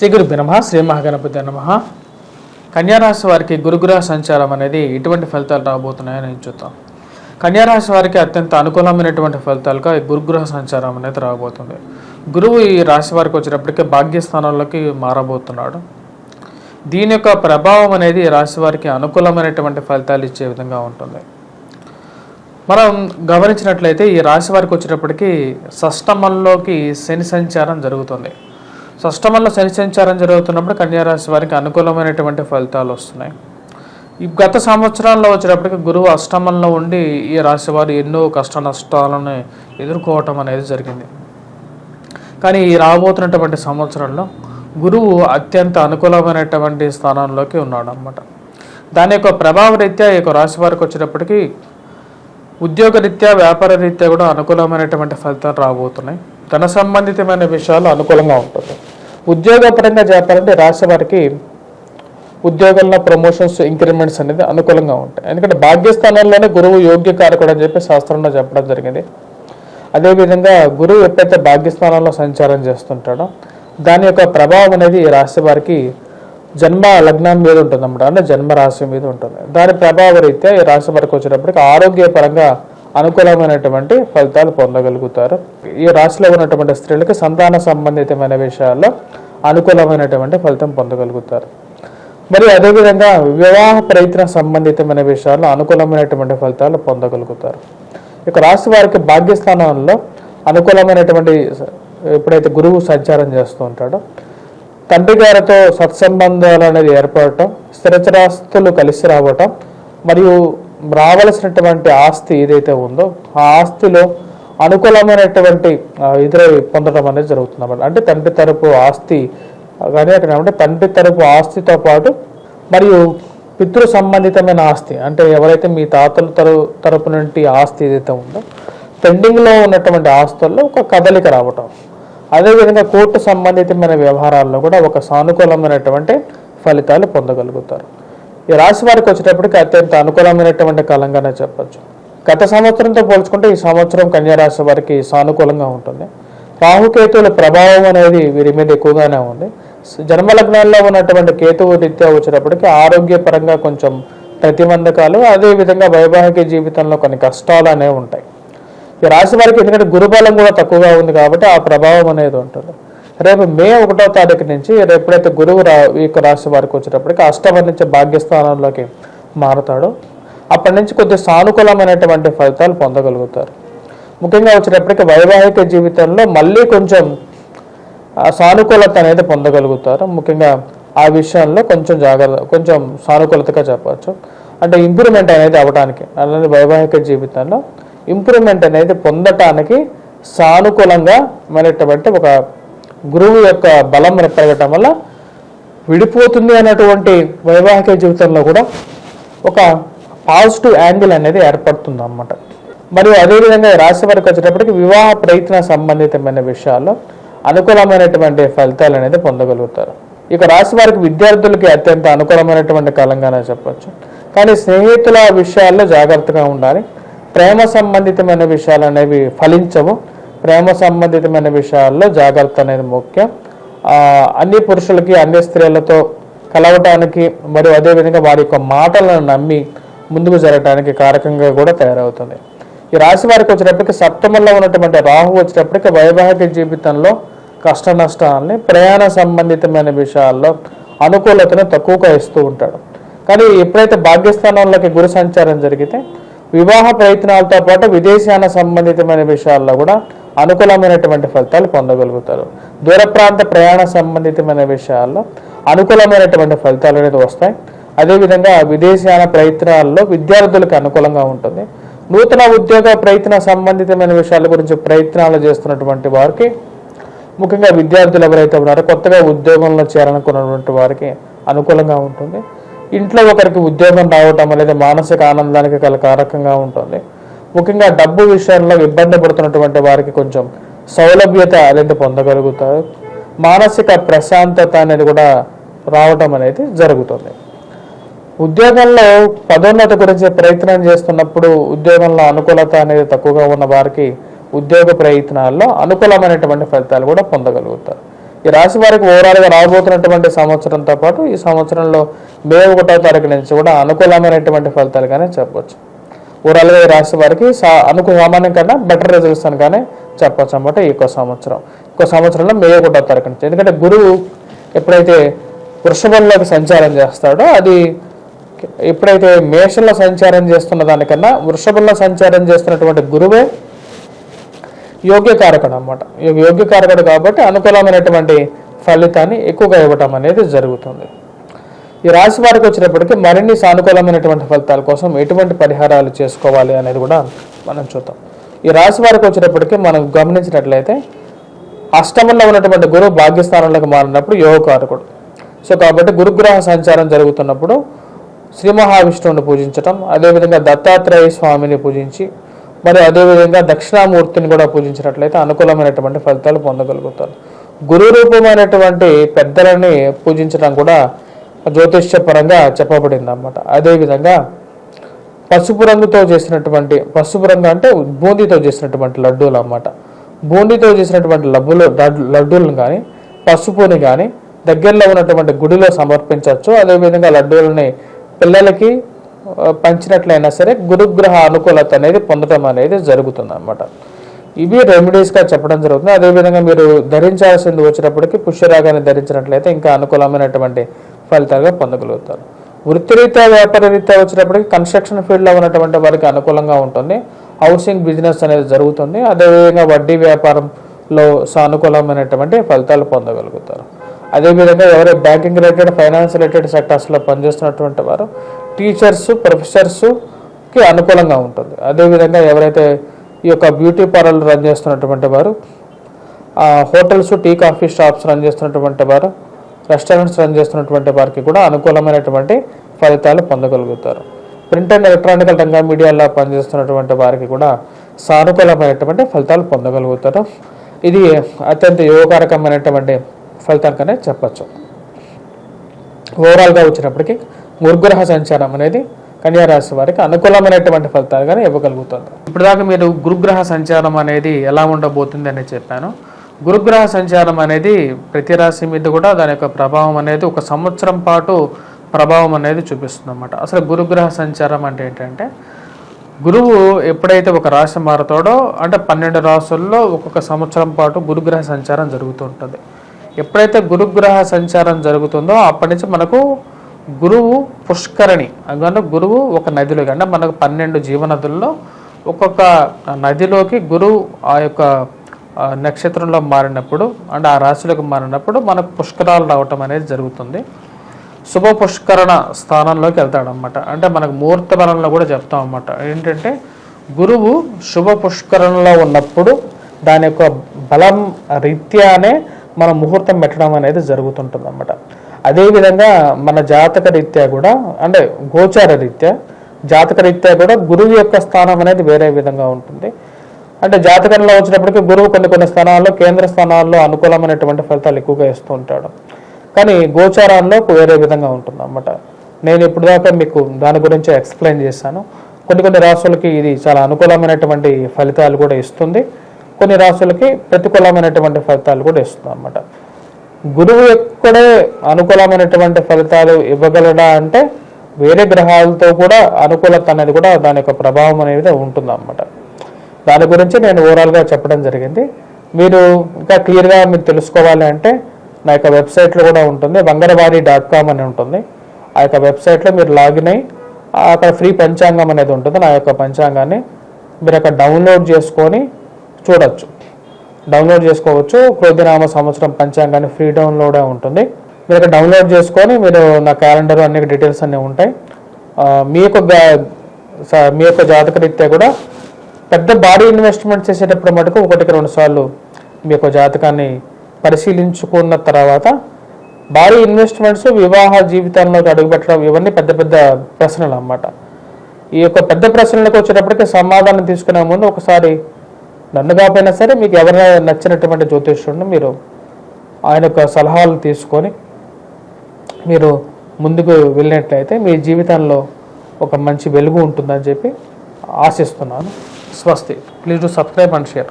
శ్రీ గురు నమ శ్రీ మహాగణపతి నమ. కన్యారాశి వారికి గురుగ్రహ సంచారం అనేది ఎటువంటి ఫలితాలు రాబోతున్నాయని నేను చూద్దాం. కన్యారాశి వారికి అత్యంత అనుకూలమైనటువంటి ఫలితాలుగా ఈ గురుగ్రహ సంచారం అనేది రాబోతుంది. గురువు ఈ రాశి వారికి వచ్చేటప్పటికే భాగ్యస్థానంలోకి మారబోతున్నాడు. దీని యొక్క ప్రభావం అనేది రాశి వారికి అనుకూలమైనటువంటి ఫలితాలు ఇచ్చే విధంగా ఉంటుంది. మనం గమనించినట్లయితే ఈ రాశి వారికి వచ్చేటప్పటికి షష్టమంలోకి శని సంచారం జరుగుతుంది. షష్టమంలో శని సంచారం జరుగుతున్నప్పుడు కన్యారాశి వారికి అనుకూలమైనటువంటి ఫలితాలు వస్తున్నాయి. ఈ గత సంవత్సరాల్లో వచ్చేటప్పటికి గురువు అష్టమంలో ఉండి ఈ రాశి వారు ఎన్నో కష్ట నష్టాలను ఎదుర్కోవటం అనేది జరిగింది. కానీ ఈ రాబోతున్నటువంటి సంవత్సరంలో గురువు అత్యంత అనుకూలమైనటువంటి స్థానంలోకి ఉన్నాడు అనమాట దాని యొక్క ప్రభావ రీత్యా ఈ యొక్క రాశి వారికి వచ్చేటప్పటికీ ఉద్యోగ రీత్యా వ్యాపార రీత్యా కూడా అనుకూలమైనటువంటి ఫలితాలు రాబోతున్నాయి. ధన సంబంధితమైన విషయాలు అనుకూలంగా ఉంటుంది. ఉద్యోగపరంగా చెప్పాలంటే రాష్ట్ర వారికి ఉద్యోగంలో ప్రమోషన్స్ ఇంక్రిమెంట్స్ అనేది అనుకూలంగా ఉంటాయి. ఎందుకంటే భాగ్యస్థానంలోనే గురువు యోగ్య కారకుడు అని చెప్పి శాస్త్రంలో చెప్పడం జరిగింది. అదేవిధంగా గురువు ఎప్పుడైతే భాగ్యస్థానంలో సంచారం చేస్తుంటాడో దాని యొక్క ప్రభావం అనేది ఈ రాశి వారికి జన్మ లగ్నం మీద ఉంటుంది అన్నమాట అంటే జన్మ రాశి మీద ఉంటుంది. దాని ప్రభావ రీత్యా ఈ రాశి వారికి వచ్చేటప్పటికి ఆరోగ్యపరంగా అనుకూలమైనటువంటి ఫలితాలు పొందగలుగుతారు. ఈ రాశిలో ఉన్నటువంటి స్త్రీలకు సంతాన సంబంధితమైన విషయాల్లో అనుకూలమైనటువంటి ఫలితం పొందగలుగుతారు. మరియు అదేవిధంగా వివాహ ప్రయత్న సంబంధితమైన విషయాల్లో అనుకూలమైనటువంటి ఫలితాలు పొందగలుగుతారు. ఇక రాశి వారికి భాగ్యస్థానంలో అనుకూలమైనటువంటి ఎప్పుడైతే గురువు సంచారం చేస్తూ ఉంటాడో తండ్రి గారితో సత్సంబంధాలు అనేది ఏర్పడటం స్థిరచరాస్తులు కలిసి రావటం మరియు రావలసినటువంటి ఆస్తి ఏదైతే ఉందో ఆ ఆస్తిలో అనుకూలమైనటువంటి ఇతర పొందడం అనేది జరుగుతుంది అన్నమాట. అంటే తండ్రి తరపు ఆస్తి కానీ అక్కడ ఏమంటే తండ్రి తరపు ఆస్తితో పాటు మరియు పితృ సంబంధితమైన ఆస్తి అంటే ఎవరైతే మీ తాతల తరు తరపు నుండి ఆస్తి ఏదైతే ఉందో పెండింగ్లో ఉన్నటువంటి ఆస్తుల్లో ఒక కదలిక రావటం. అదేవిధంగా కోర్టు సంబంధితమైన వ్యవహారాల్లో కూడా ఒక సానుకూలమైనటువంటి ఫలితాలు పొందగలుగుతారు. ఈ రాశి వారికి వచ్చేటప్పటికి అత్యంత అనుకూలమైనటువంటి కాలంగానే చెప్పొచ్చు. గత సంవత్సరంతో పోల్చుకుంటే ఈ సంవత్సరం కన్యారాశి వారికి సానుకూలంగా ఉంటుంది. రాహుకేతువుల ప్రభావం అనేది వీరి మీద ఎక్కువగానే ఉంది. జన్మలగ్నాల్లో ఉన్నటువంటి కేతువు రీత్యా వచ్చేటప్పటికి ఆరోగ్యపరంగా కొంచెం ప్రతిబంధకాలు అదేవిధంగా వైవాహిక జీవితంలో కొన్ని కష్టాలు అనేవి ఉంటాయి. ఈ రాశి వారికి ఎందుకంటే గురుబలం కూడా తక్కువగా ఉంది కాబట్టి ఆ ప్రభావం అనేది ఉంటుంది. రేపు మే ఒకటో తారీఖు నుంచి రేపు ఎప్పుడైతే గురువు రా ఈ యొక్క రాశి వారికి వచ్చేటప్పటికి అష్టమ నుంచి భాగ్యస్థానంలోకి మారుతాడో అప్పటి నుంచి కొద్దిగా సానుకూలమైనటువంటి ఫలితాలు పొందగలుగుతారు. ముఖ్యంగా వచ్చేటప్పటికి వైవాహిక జీవితంలో మళ్ళీ కొంచెం సానుకూలత అనేది పొందగలుగుతారు. ముఖ్యంగా ఆ విషయంలో కొంచెం జాగ్రత్త కొంచెం సానుకూలతగా చెప్పవచ్చు అంటే ఇంప్రూవ్మెంట్ అనేది అవ్వడానికి అలానే వైవాహిక జీవితంలో ఇంప్రూవ్మెంట్ అనేది పొందటానికి సానుకూలంగా మనటువంటి ఒక గురువు యొక్క బలం పెరగటం వల్ల విడిపోతుంది అన్నటువంటి వైవాహిక జీవితంలో కూడా ఒక పాజిటివ్ యాంగిల్ అనేది ఏర్పడుతుంది అన్నమాట మరియు అదేవిధంగా రాశి వారికి వచ్చేటప్పటికి వివాహ ప్రయత్న సంబంధితమైన విషయాల్లో అనుకూలమైనటువంటి ఫలితాలు అనేది పొందగలుగుతారు. ఇక రాశి వారికి విద్యార్థులకి అత్యంత అనుకూలమైనటువంటి కాలంగానే చెప్పచ్చు. కానీ స్నేహితుల విషయాల్లో జాగ్రత్తగా ఉండాలి. ప్రేమ సంబంధితమైన విషయాలు అనేవి ఫలించవు. ప్రేమ సంబంధితమైన విషయాల్లో జాగ్రత్త అనేది ముఖ్యం. అన్ని పురుషులకి అన్ని స్త్రీలతో కలవటానికి మరియు అదేవిధంగా వారి యొక్క మాటలను నమ్మి ముందుకు జరగడానికి కారకంగా కూడా తయారవుతుంది. ఈ రాశి వారికి వచ్చేటప్పటికి సప్తమంలో ఉన్నటువంటి రాహు వచ్చినప్పటికీ వైవాహిక జీవితంలో కష్ట నష్టాలని ప్రయాణ సంబంధితమైన విషయాల్లో అనుకూలతను తక్కువగా ఇస్తూ ఉంటాడు. కానీ ఎప్పుడైతే భాగ్యస్థానంలోకి గురు సంచారం జరిగితే వివాహ ప్రయత్నాలతో పాటు విదేశాన సంబంధితమైన విషయాల్లో కూడా అనుకూలమైనటువంటి ఫలితాలు పొందగలుగుతారు. దూర ప్రాంత ప్రయాణ సంబంధితమైన విషయాల్లో అనుకూలమైనటువంటి ఫలితాలు అనేది వస్తాయి. అదేవిధంగా విదేశాన ప్రయత్నాల్లో విద్యార్థులకు అనుకూలంగా ఉంటుంది. నూతన ఉద్యోగ ప్రయత్న సంబంధితమైన విషయాల గురించి ప్రయత్నాలు చేస్తున్నటువంటి వారికి ముఖ్యంగా విద్యార్థులు ఎవరైతే ఉన్నారో కొత్తగా ఉద్యోగంలో చేరాలనుకున్నటువంటి వారికి అనుకూలంగా ఉంటుంది. ఇంట్లో ఒకరికి ఉద్యోగం రావటం అనేది మానసిక ఆనందానికి గల కారకంగా ఉంటుంది. ముఖ్యంగా డబ్బు విషయంలో ఇబ్బంది పడుతున్నటువంటి వారికి కొంచెం సౌలభ్యత అనేది పొందగలుగుతారు. మానసిక ప్రశాంతత అనేది కూడా రావటం అనేది జరుగుతుంది. ఉద్యోగంలో పదోన్నత గురించి ప్రయత్నం చేస్తున్నప్పుడు ఉద్యోగంలో అనుకూలత అనేది తక్కువగా ఉన్న వారికి ఉద్యోగ ప్రయత్నాల్లో అనుకూలమైనటువంటి ఫలితాలు కూడా పొందగలుగుతారు. ఈ రాశి వారికి ఓవరాల్గా రాబోతున్నటువంటి సంవత్సరంతో పాటు ఈ సంవత్సరంలో మే ఒకటో తారీఖు నుంచి కూడా అనుకూలమైనటువంటి ఫలితాలుగానే చెప్పవచ్చు ఓవరాల్గా ఈ రాశి వారికి సా అనుకు సామాన్యం కన్నా బెటర్ రిజల్ట్స్ అనగానే చెప్పచ్చు అన్నమాట ఈ యొక్క సంవత్సరం. ఇంకో సంవత్సరంలో మే ఒకటో తారీఖు నుంచి. ఎందుకంటే గురువు ఎప్పుడైతే వృషభంలోకి సంచారం చేస్తాడో అది ఎప్పుడైతే మేషంలో సంచారం చేస్తున్న దానికన్నా వృషభంలో సంచారం చేస్తున్నటువంటి గురువే యోగ్యకారకుడు అనమాట యోగ్యకారకుడు కాబట్టి అనుకూలమైనటువంటి ఫలితాన్ని ఎక్కువగా ఇవ్వటం అనేది జరుగుతుంది. ఈ రాశి వారికి వచ్చినప్పటికీ మరిన్ని సానుకూలమైనటువంటి ఫలితాల కోసం ఎటువంటి పరిహారాలు చేసుకోవాలి అనేది కూడా మనం చూద్దాం. ఈ రాశి వారికి వచ్చినప్పటికీ మనం గమనించినట్లయితే అష్టమంలో ఉన్నటువంటి గురువు భాగ్యస్థానంలోకి మారినప్పుడు యోగకారకుడు. సో కాబట్టి గురుగ్రహ సంచారం జరుగుతున్నప్పుడు శ్రీ మహావిష్ణువుని పూజించటం అదేవిధంగా దత్తాత్రేయ స్వామిని పూజించి మరి అదేవిధంగా దక్షిణామూర్తిని కూడా పూజించినట్లయితే అనుకూలమైనటువంటి ఫలితాలు పొందగలుగుతారు. గురు రూపమైనటువంటి పెద్దలని పూజించడం కూడా జ్యోతిష్య పరంగా చెప్పబడింది అన్నమాట అదేవిధంగా పసుపు రంగుతో చేసినటువంటి పసుపు రంగు అంటే బూందీతో చేసినటువంటి లడ్డూలు అన్నమాట. బూందీతో చేసినటువంటి లబ్బులు లడ్డూలను కానీ పసుపుని కానీ దగ్గరలో ఉన్నటువంటి గుడిలో సమర్పించవచ్చు. అదేవిధంగా లడ్డూలని పిల్లలకి పంచినట్లయినా సరే గురుగ్రహ అనుకూలత అనేది పొందడం అనేది జరుగుతుంది అన్నమాట ఇవి రెమెడీస్గా చెప్పడం జరుగుతుంది. అదేవిధంగా మీరు ధరించాల్సింది వచ్చినప్పటికీ పుష్యరాగాన్ని ధరించినట్లయితే ఇంకా అనుకూలమైనటువంటి ఫలితాలుగా పొందగలుగుతారు. వృత్తిరీత్యా వ్యాపార రీత్యా వచ్చినప్పటికీ కన్స్ట్రక్షన్ ఫీల్డ్లో ఉన్నటువంటి వారికి అనుకూలంగా ఉంటుంది. హౌసింగ్ బిజినెస్ అనేది జరుగుతుంది. అదేవిధంగా వడ్డీ వ్యాపారంలో సానుకూలమైనటువంటి ఫలితాలు పొందగలుగుతారు. అదేవిధంగా ఎవరైతే బ్యాంకింగ్ రిలేటెడ్ ఫైనాన్స్ రిలేటెడ్ సెక్టర్స్లో పనిచేస్తున్నటువంటి వారు టీచర్స్ ప్రొఫెసర్స్కి అనుకూలంగా ఉంటుంది. అదేవిధంగా ఎవరైతే ఈ యొక్క బ్యూటీ పార్లర్ రన్ చేస్తున్నటువంటి వారు hotels tea coffee shops run చేస్తున్నటువంటి వారు రెస్టారెంట్స్ రన్ చేస్తున్నటువంటి వారికి కూడా అనుకూలమైనటువంటి ఫలితాలు పొందగలుగుతారు. ప్రింట్ అండ్ ఎలక్ట్రానికల్ రంగ మీడియాలో పనిచేస్తున్నటువంటి వారికి కూడా సానుకూలమైనటువంటి ఫలితాలు పొందగలుగుతారు. ఇది అత్యంత యోగకారకమైనటువంటి ఫలితానికనే చెప్పచ్చు. ఓవరాల్గా వచ్చినప్పటికీ గురుగ్రహ సంచారం అనేది కన్యారాశి వారికి అనుకూలమైనటువంటి ఫలితాలుగానే ఇవ్వగలుగుతుంది. ఇప్పుడు దాకా మీరు గురుగ్రహ సంచారం అనేది ఎలా ఉండబోతుంది అని చెప్పాను. గురుగ్రహ సంచారం అనేది ప్రతి రాశి మీద కూడా దాని యొక్క ప్రభావం అనేది ఒక సంవత్సరం పాటు ప్రభావం అనేది చూపిస్తుంది అన్నమాట అసలు గురుగ్రహ సంచారం అంటే ఏంటంటే గురువు ఎప్పుడైతే ఒక రాశి మారుతాడో అంటే పన్నెండు రాసుల్లో ఒక్కొక్క సంవత్సరం పాటు గురుగ్రహ సంచారం జరుగుతూ ఉంటుంది. ఎప్పుడైతే గురుగ్రహ సంచారం జరుగుతుందో అప్పటి నుంచి మనకు గురువు పుష్కరణి అందువల్ల గురువు ఒక నదిలో అంటే మనకు పన్నెండు జీవనదుల్లో ఒక్కొక్క నదిలోకి గురువు ఆ యొక్క నక్షత్రంలో మారినప్పుడు అంటే ఆ రాశిలోకి మారినప్పుడు మనకు పుష్కరాలు రావటం అనేది జరుగుతుంది. శుభ పుష్కరణ స్థానంలోకి వెళ్తాడనమాట అంటే మనకు ముహూర్త బలంలో కూడా చెప్తాం అన్నమాట ఏంటంటే గురువు శుభ పుష్కరణలో ఉన్నప్పుడు దాని యొక్క బలం రీత్యానే మనం ముహూర్తం పెట్టడం అనేది జరుగుతుంటుంది అనమాట అదేవిధంగా మన జాతక రీత్యా కూడా అంటే గోచార రీత్యా జాతక రీత్యా కూడా గురువు యొక్క స్థానం అనేది వేరే విధంగా ఉంటుంది. అంటే జాతకంలో వచ్చినప్పటికీ గురువు కొన్ని కొన్ని స్థానాల్లో కేంద్ర స్థానాల్లో అనుకూలమైనటువంటి ఫలితాలు ఎక్కువగా ఇస్తూ ఉంటాడు. కానీ గోచారాల్లో వేరే విధంగా ఉంటుంది అన్నమాట నేను ఇప్పుడు దాకా మీకు దాని గురించి ఎక్స్ప్లెయిన్ చేశాను. కొన్ని కొన్ని రాష్ట్రాలకి ఇది చాలా అనుకూలమైనటువంటి ఫలితాలు కూడా ఇస్తుంది. కొన్ని రాష్ట్రాలకి ప్రతికూలమైనటువంటి ఫలితాలు కూడా ఇస్తుంది అన్నమాట గురువు ఎక్కడే అనుకూలమైనటువంటి ఫలితాలు ఇవ్వగలడా అంటే వేరే గ్రహాలతో కూడా అనుకూలత అనేది కూడా దాని యొక్క ప్రభావం అనేది ఉంటుంది అన్నమాట దాని గురించి నేను ఓవరాల్గా చెప్పడం జరిగింది. మీరు ఇంకా క్లియర్గా మీరు తెలుసుకోవాలి అంటే నా యొక్క వెబ్సైట్లో కూడా ఉంటుంది. వంగరవారి డాట్ కామ్ అని ఉంటుంది. ఆ యొక్క వెబ్సైట్లో మీరు లాగిన్ అయ్యి అక్కడ ఫ్రీ పంచాంగం అనేది ఉంటుంది నా యొక్క పంచాంగాన్ని. మీరు అక్కడ డౌన్లోడ్ చేసుకొని చూడొచ్చు. డౌన్లోడ్ చేసుకోవచ్చు. క్రోధినామ సంవత్సరం పంచాంగాన్ని ఫ్రీ డౌన్లోడ్ ఉంటుంది. మీరు అక్కడ డౌన్లోడ్ చేసుకొని మీరు నా క్యాలెండర్ అన్ని డీటెయిల్స్ అన్నీ ఉంటాయి. మీ యొక్క స- మీ యొక్క జాతకరీత్యా కూడా పెద్ద భారీ ఇన్వెస్ట్మెంట్ చేసేటప్పుడు మటుకు ఒకటికి రెండు సార్లు మీ యొక్క జాతకాన్ని పరిశీలించుకున్న తర్వాత భారీ ఇన్వెస్ట్మెంట్స్ వివాహ జీవితంలోకి అడుగుపెట్టడం ఇవన్నీ పెద్ద పెద్ద ప్రశ్నలు అన్నమాట. ఈ యొక్క పెద్ద ప్రశ్నలకు వచ్చేటప్పటికి సమాధానం తీసుకునే ముందు ఒకసారి నన్ను కాకపోయినా సరే మీకు ఎవరైనా నచ్చినటువంటి జ్యోతిష్యుడిని మీరు ఆయన యొక్క సలహాలు తీసుకొని మీరు ముందుకు వెళ్ళినట్లయితే మీ జీవితంలో ఒక మంచి వెలుగు ఉంటుందని చెప్పి ఆశిస్తున్నాను. స్వస్తి. Please to subscribe and share.